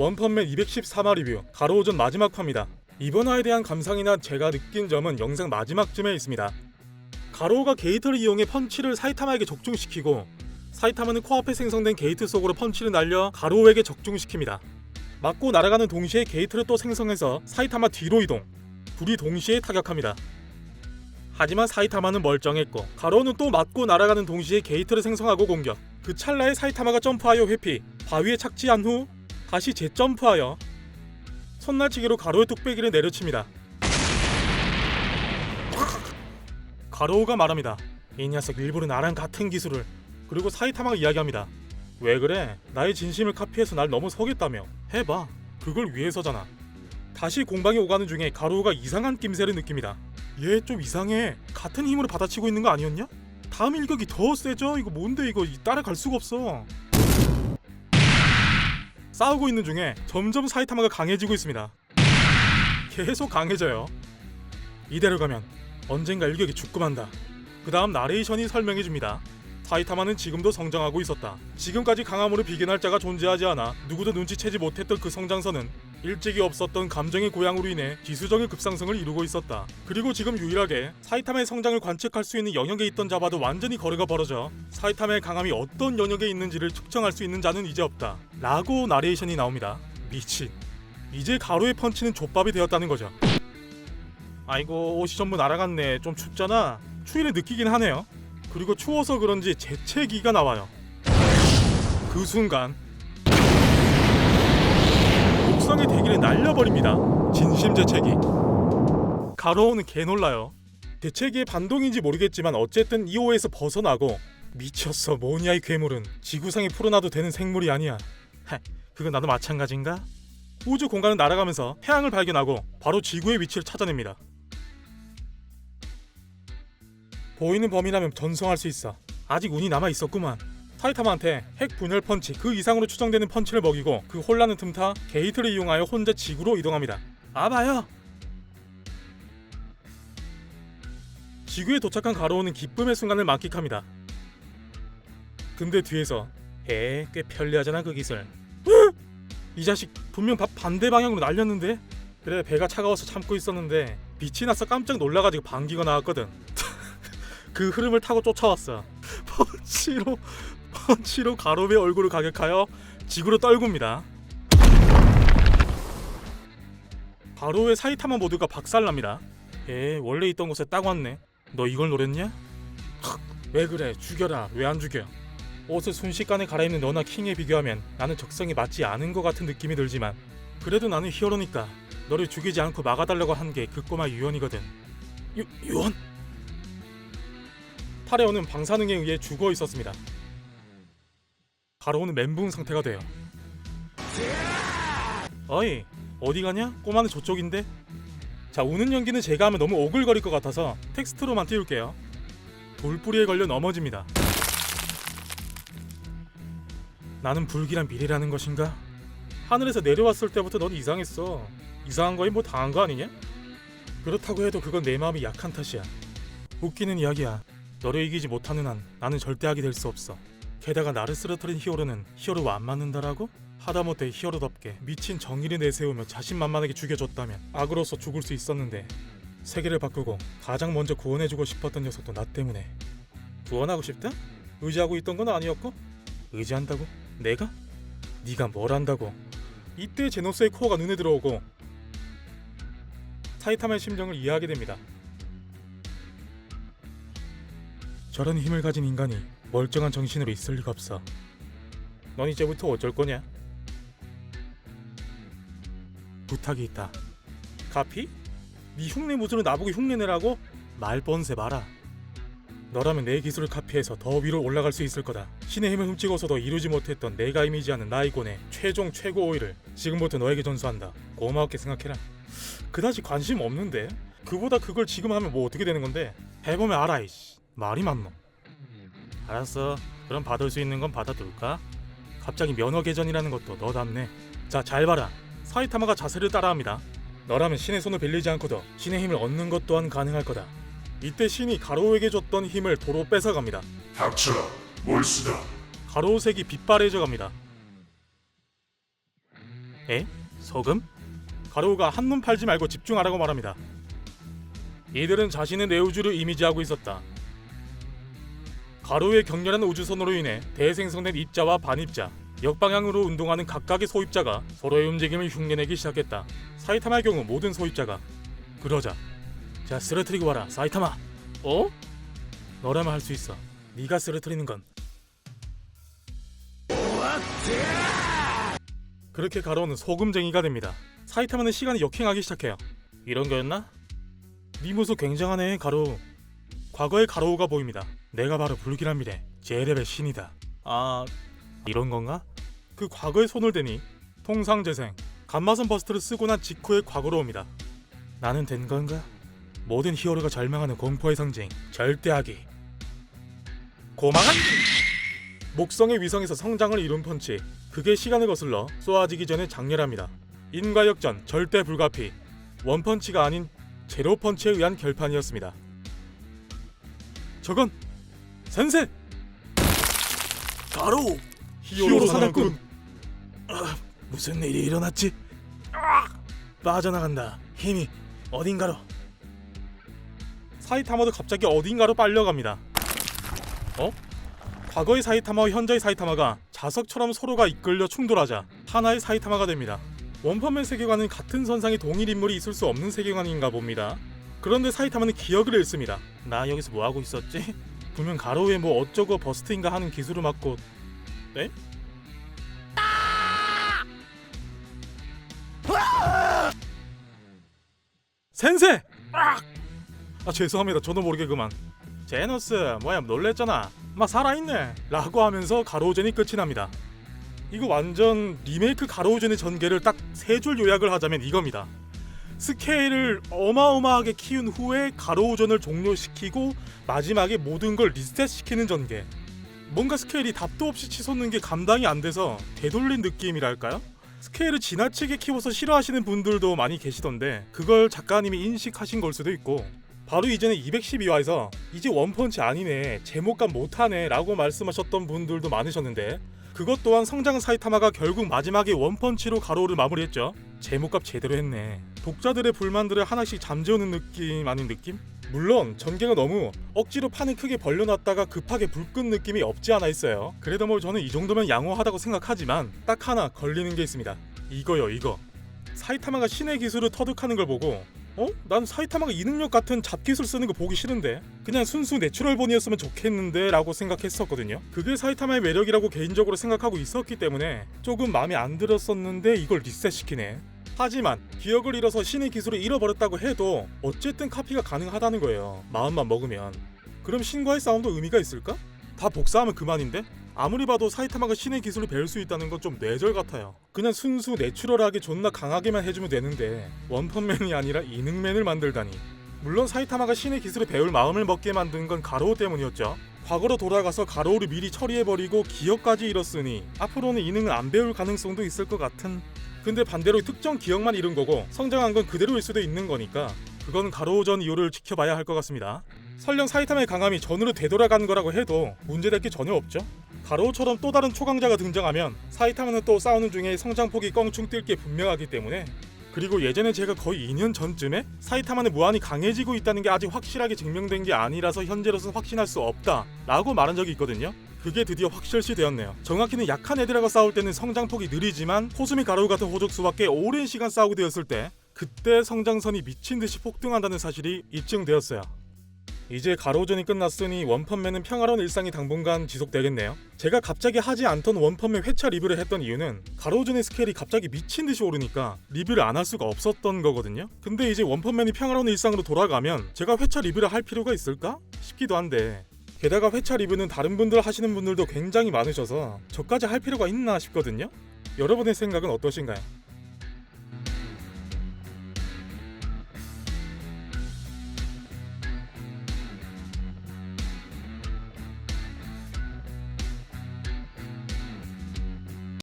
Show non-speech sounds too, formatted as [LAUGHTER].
원펀맨 214화 리뷰 가로오전 마지막 화입니다. 이번 화에 대한 감상이나 제가 느낀 점은 영상 마지막쯤에 있습니다. 가로우가 게이트를 이용해 펀치를 사이타마에게 적중시키고 사이타마는 코앞에 생성된 게이트 속으로 펀치를 날려 가로우에게 적중시킵니다. 맞고 날아가는 동시에 게이트를 또 생성해서 사이타마 뒤로 이동 둘이 동시에 타격합니다. 하지만 사이타마는 멀쩡했고 가로우는 또 맞고 날아가는 동시에 게이트를 생성하고 공격 그 찰나에 사이타마가 점프하여 회피 바위에 착지한 후 다시 재점프하여 손날치기로 가로의 뚝배기를 내려칩니다. 가로우가 말합니다. 이 녀석 일부러 나랑 같은 기술을 그리고 사이타마가 이야기합니다. 왜 그래? 나의 진심을 카피해서 날 너무 속였다며. 해봐. 그걸 위해서잖아. 다시 공방에 오가는 중에 가로우가 이상한 낌새를 느낍니다. 얘 좀 이상해. 같은 힘으로 받아치고 있는 거 아니었냐? 다음 일격이 더 세죠? 이거 뭔데 이거 따라갈 수가 없어. 싸우고 있는 중에 점점 사이타마가 강해지고 있습니다. 계속 강해져요. 이대로 가면 언젠가 일격이 죽고 만다. 그 다음 나레이션이 설명해줍니다. 사이타마는 지금도 성장하고 있었다. 지금까지 강함으로 비견할 자가 존재하지 않아 누구도 눈치채지 못했던 그 성장선은 일찍이 없었던 감정의 고양으로 인해 기수적인 급상승을 이루고 있었다. 그리고 지금 유일하게 사이타마의 성장을 관측할 수 있는 영역에 있던 자와도 완전히 거리가 벌어져 사이타마의 강함이 어떤 영역에 있는지를 측정할 수 있는 자는 이제 없다. 라고 나레이션이 나옵니다. 미친. 이제 가로의 펀치는 족밥이 되었다는 거죠. 아이고 옷이 전부 날아갔네. 좀 춥잖아. 추위를 느끼긴 하네요. 그리고 추워서 그런지 재채기가 나와요. 그 순간 목성의 대기를 날려버립니다. 진심 재채기. 가로우는 개놀라요. 재채기의 반동인지 모르겠지만 어쨌든 이 호에서 벗어나고 미쳤어 뭐냐 이 괴물은 지구상에 풀어놔도 되는 생물이 아니야. 하, 그건 나도 마찬가지인가? 우주 공간을 날아가면서 태양을 발견하고 바로 지구의 위치를 찾아냅니다. 보이는 범위라면 전송할 수 있어. 아직 운이 남아 있었구만. 타이타마한테 핵 분열 펀치 그 이상으로 추정되는 펀치를 먹이고 그 혼란은 틈타 게이트를 이용하여 혼자 지구로 이동합니다. 아봐요. 지구에 도착한 가로우는 기쁨의 순간을 만끽합니다. 근데 뒤에서 에 꽤 편리하잖아 그 기술. 으! 이 자식 분명 밥 반대 방향으로 날렸는데 그래 배가 차가워서 참고 있었는데 빛이 나서 깜짝 놀라가지고 방귀가 나왔거든. [LAUGHS] 그 흐름을 타고 쫓아왔어. [LAUGHS] 펀치로 [LAUGHS] 펀치로 가로의 얼굴을 가격하여 지구로 떨굽니다. 가로의 사이타마 모두가 박살납니다. 에 원래 있던 곳에 딱 왔네. 너 이걸 노렸냐? 헉, 왜 그래? 죽여라. 왜 안 죽여? 옷을 순식간에 갈아입는 너나 킹에 비교하면 나는 적성이 맞지 않은 것 같은 느낌이 들지만 그래도 나는 히어로니까 너를 죽이지 않고 막아달라고 한 게 그 꼬마 유언이거든. 유 유언? 타레오는 방사능에 의해 죽어 있었습니다. 가로우는 멘붕 상태가 돼요. 어이 어디 가냐? 꼬마는 저쪽인데. 자 우는 연기는 제가 하면 너무 오글거릴 것 같아서 텍스트로만 띄울게요. 돌뿌리에 걸려 넘어집니다. 나는 불길한 미래라는 것인가? 하늘에서 내려왔을 때부터 넌 이상했어. 이상한 거에 뭐 당한 거 아니냐? 그렇다고 해도 그건 내 마음이 약한 탓이야. 웃기는 이야기야. 너를 이기지 못하는 한 나는 절대 악이 될수 없어. 게다가 나를 쓰러뜨린 히어로는 히어로와 안 맞는다라고? 하다못해 히어로답게 미친 정의를 내세우며 자신만만하게 죽여줬다면 악으로서 죽을 수 있었는데 세계를 바꾸고 가장 먼저 구원해주고 싶었던 녀석도 나 때문에 구원하고 싶다? 의지하고 있던 건 아니었고? 의지한다고? 내가? 네가 뭘 안다고? 이때 제노스의 코어가 눈에 들어오고 사이타마의 심정을 이해하게 됩니다. 저런 힘을 가진 인간이 멀쩡한 정신으로 있을 리가 없어. 넌 이제부터 어쩔 거냐? 부탁이 있다. 카피? 네 흉내 무술을 나보고 흉내내라고? 말 뻔세 마라. 너라면 내 기술을 카피해서 더 위로 올라갈 수 있을 거다. 신의 힘을 훔치고서도 이루지 못했던 내가 이미지하는 나이곤의 최종 최고 오일을 지금부터 너에게 전수한다. 고마웠게 생각해라. 그다지 관심 없는데? 그보다 그걸 지금 하면 뭐 어떻게 되는 건데? 해보면 알아 이씨. 말이 많노. 알았어. 그럼 받을 수 있는 건 받아둘까? 갑자기 면허 개전이라는 것도 너답네. 자, 잘 봐라. 사이타마가 자세를 따라합니다. 너라면 신의 손을 빌리지 않고도 신의 힘을 얻는 것 또한 가능할 거다. 이때 신이 가로우에게 줬던 힘을 도로 뺏어갑니다. 닥쳐라 몰수다 가로우색이 빛바래져 갑니다. 에? 소금? 가로우가 한눈 팔지 말고 집중하라고 말합니다. 이들은 자신의 내 우주를 이미지하고 있었다. 가로우의 격렬한 우주선으로 인해 대생성된 입자와 반입자, 역방향으로 운동하는 각각의 소입자가 서로의 움직임을 흉내내기 시작했다. 사이타마의 경우 모든 소입자가 그러자 자 쓰러뜨리고 와라 사이타마 어? 너라면 할 수 있어. 네가 쓰러뜨리는 건. 그렇게 가로우는 소금쟁이가 됩니다. 사이타마는 시간이 역행하기 시작해요 이런 거였나? 네 모습 굉장하네 가로우 과거의 가로우가 보입니다 내가 바로 불길한 미래. 제레벨 신이다. 아. 이런 건가? 그 과거의 손을 대니 통상 재생 감마선 버스트를 쓰고 난 직후의 과거로 옵니다. 나는 된 건가? 모든 히어로가 절망하는 공포의 상징 절대악이 고망한 목성의 위성에서 성장을 이룬 펀치. 그게 시간을 거슬러 쏘아지기 전에 장렬합니다. 인과역전 절대 불가피. 원펀치가 아닌 제로 펀치에 의한 결판이었습니다. 저건 센세! 가로 히어로 사냥꾼. 아, 무슨 일이 일어났지? 아, 빠져나간다. 힘이 어딘가로. 사이타마도 갑자기 어딘가로 빨려갑니다. 어? 과거의 사이타마와 현재의 사이타마가 자석처럼 서로가 이끌려 충돌하자 하나의 사이타마가 됩니다. 원펀맨 세계관은 같은 선상에 동일 인물이 있을 수 없는 세계관인가 봅니다. 그런데 사이타마는 기억을 잃습니다. 나 여기서 뭐하고 있었지? 분명 가로에 뭐 어쩌고 버스트인가 하는 기술을 맞고 네? 센세! 아! 아 죄송합니다 저도 모르게 그만 제너스 뭐야 놀랬잖아 막 살아있네 라고 하면서 가로우전이 끝이 납니다 이거 완전 리메이크 가로우전의 전개를 딱 세 줄 요약을 하자면 이겁니다 스케일을 어마어마하게 키운 후에 가로우전을 종료시키고 마지막에 모든 걸 리셋시키는 전개 뭔가 스케일이 답도 없이 치솟는 게 감당이 안 돼서 되돌린 느낌이랄까요? 스케일을 지나치게 키워서 싫어하시는 분들도 많이 계시던데 그걸 작가님이 인식하신 걸 수도 있고 바로 이전에 212화에서 이제 원펀치 아니네 제목감 못하네 라고 말씀하셨던 분들도 많으셨는데 그것 또한 성장 사이타마가 결국 마지막에 원펀치로 가로를 마무리했죠. 제목값 제대로 했네. 독자들의 불만들을 하나씩 잠재우는 느낌 아닌 느낌? 물론 전개가 너무 억지로 판을 크게 벌려놨다가 급하게 불 끈 느낌이 없지 않아 있어요. 그래도 뭐 저는 이 정도면 양호하다고 생각하지만 딱 하나 걸리는 게 있습니다. 이거요 이거. 사이타마가 신의 기술을 터득하는 걸 보고 어? 난 사이타마가 이 능력 같은 잡기술 쓰는 거 보기 싫은데 그냥 순수 내추럴본이었으면 좋겠는데 라고 생각했었거든요 그게 사이타마의 매력이라고 개인적으로 생각하고 있었기 때문에 조금 마음에 안 들었었는데 이걸 리셋시키네 하지만 기억을 잃어서 신의 기술을 잃어버렸다고 해도 어쨌든 카피가 가능하다는 거예요 마음만 먹으면 그럼 신과의 싸움도 의미가 있을까? 다 복사하면 그만인데? 아무리 봐도 사이타마가 신의 기술을 배울 수 있다는 건 좀 뇌절 같아요. 그냥 순수 내추럴하게 존나 강하게만 해주면 되는데 원펀맨이 아니라 이능맨을 만들다니. 물론 사이타마가 신의 기술을 배울 마음을 먹게 만든 건 가로우 때문이었죠. 과거로 돌아가서 가로우를 미리 처리해버리고 기억까지 잃었으니 앞으로는 이능을 안 배울 가능성도 있을 것 같은. 근데 반대로 특정 기억만 잃은 거고 성장한 건 그대로일 수도 있는 거니까 그건 가로우 전 이후를 지켜봐야 할 것 같습니다. 설령 사이타마의 강함이 전으로 되돌아간 거라고 해도 문제될 게 전혀 없죠. 가로우처럼 또 다른 초강자가 등장하면 사이타마는 또 싸우는 중에 성장폭이 껑충 뛸 게 분명하기 때문에 그리고 예전에 제가 거의 2년 전쯤에 사이타마는 무한히 강해지고 있다는 게 아직 확실하게 증명된 게 아니라서 현재로서는 확신할 수 없다 라고 말한 적이 있거든요. 그게 드디어 확실시 되었네요. 정확히는 약한 애들하고 싸울 때는 성장폭이 느리지만 호수미 가로우 같은 호족수와 꽤 오랜 시간 싸우게 되었을 때 그때 성장선이 미친 듯이 폭등한다는 사실이 입증되었어요 이제 가로전이 끝났으니 원펀맨은 평화로운 일상이 당분간 지속되겠네요. 제가 갑자기 하지 않던 원펀맨 회차 리뷰를 했던 이유는 가로전의 스케일이 갑자기 미친 듯이 오르니까 리뷰를 안 할 수가 없었던 거거든요. 근데 이제 원펀맨이 평화로운 일상으로 돌아가면 제가 회차 리뷰를 할 필요가 있을까 싶기도 한데 게다가 회차 리뷰는 다른 분들 하시는 분들도 굉장히 많으셔서 저까지 할 필요가 있나 싶거든요. 여러분의 생각은 어떠신가요?